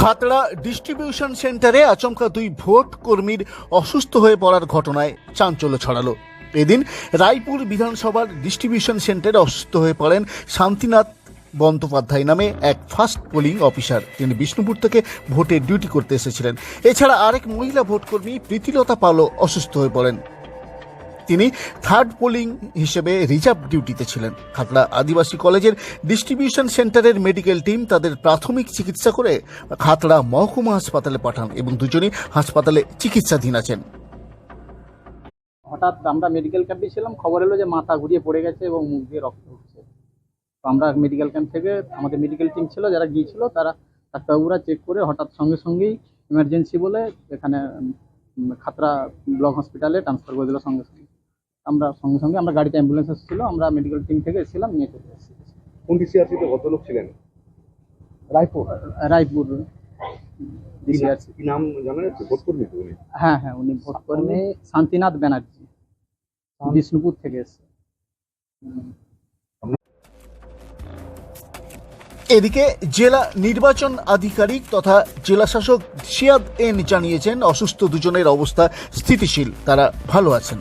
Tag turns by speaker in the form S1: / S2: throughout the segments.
S1: Khatra distribution সেন্টারে আচমকা দুই ভোট কর্মীর অসুস্থ হয়ে পড়ার ঘটনায় চাঞ্চল্য ছড়ালো। এদিন রায়পুর বিধানসভার ডিস্ট্রিবিউশন সেন্টারে অসুস্থ হয়ে পড়েন শান্তিনাথ বন্দ্যোপাধ্যায় নামে এক ফার্স্ট পোলিং অফিসার। তিনি বিষ্ণুপুর থেকে ভোটের ডিউটি করতে এসেছিলেন। এছাড়া আরেক মহিলা ভোটকর্মী প্রীতিলতা পালও অসুস্থ হয়ে পড়েন। তিনি থার্ড পোলিং হিসেবে রিজার্ভ ডিউটিতে ছিলেন। খাতড়া আদিবাসী কলেজের ডিস্ট্রিবিউশন সেন্টারের মেডিকেল টিম তাদের প্রাথমিক চিকিৎসা করে খাতড়া মহকুমা হাসপাতালে পাঠান এবং দুজনই হাসপাতালে চিকিৎসাধীন আছেন।
S2: হঠাৎ আমরা মেডিকেল ক্যাম্পে ছিলাম, খবর এলো যে মাথা ঘুরিয়ে পড়ে গেছে এবং মুখ দিয়ে রক্ত উঠছে। তো আমরা মেডিকেল ক্যাম্প থেকে, আমাদের মেডিকেল টিম ছিল, যারা গিয়েছিল, তারা ডাক্তারবাবুরা চেক করে হঠাৎ সঙ্গে সঙ্গেই ইমার্জেন্সি বলে এখানে খাতড়া ব্লক হসপিটালে ট্রান্সফার করে দিল সঙ্গে সঙ্গে আমরা সঙ্গে সঙ্গে আমরা গাড়িতে অ্যাম্বুলেন্স এসেছিল আমরা মেডিকেল টিম থেকে এসেছিলাম নিয়ে চলে এসেছি।
S3: কোন ডিসিআরসিতে ভদ্রলোক ছিলেন?
S2: রায়পুর। রায়পুর ডিসিআরসি
S3: কি নাম জানা যাচ্ছে? ভোটকর্মী তো উনি।
S2: হ্যাঁ হ্যাঁ উনি ভোট কর্মী শান্তিনাথ ব্যানার্জি বিষ্ণুপুর থেকে এসছে।
S1: এদিকে জেলা নির্বাচন আধিকারিক তথা জেলা শাসক সিয়াদ এন জানিয়েছেন অসুস্থ দুজনের অবস্থা স্থিতিশীল তারা ভালো আছেন।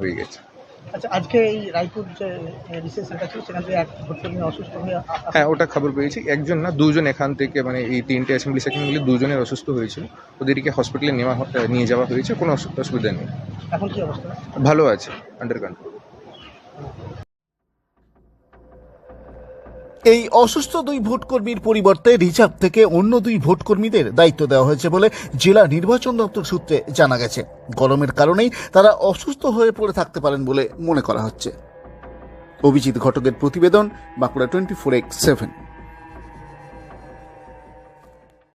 S3: হয়ে গেছে।
S4: আচ্ছা আজকে এই রায়পুর যে রিসেস সেন্টার ছিল সেখান থেকে এক ভোটকর্মী অসুস্থ হয়ে
S5: হ্যাঁ ওটা খবর পেয়েছি। একজন না দুজন এখান থেকে মানে এই তিনটে অ্যাসেম্বলি সেকশন মিলে দুজনের অসুস্থ হয়েছিল। ওদেরকে হসপিটালে নেওয়া নিয়ে যাওয়া হয়েছে কোনো অসুবিধা নেই।
S4: এখন কি অবস্থা?
S5: ভালো আছে আন্ডার কন্ট্রোল
S1: এই অসুস্থ দুই ভোটকর্মীর পরিবর্তে রিজার্ভ থেকে অন্য দুই ভোটকর্মীদের দায়িত্ব দেওয়া হয়েছে বলে জেলা নির্বাচন দপ্তর সূত্রে জানা গেছে। গরমের কারণেই তারা অসুস্থ হয়ে পড়ে থাকতে পারেন বলে মনে করা হচ্ছে। অভিজিৎ ঘটকের প্রতিবেদন Bankura twenty four x seven.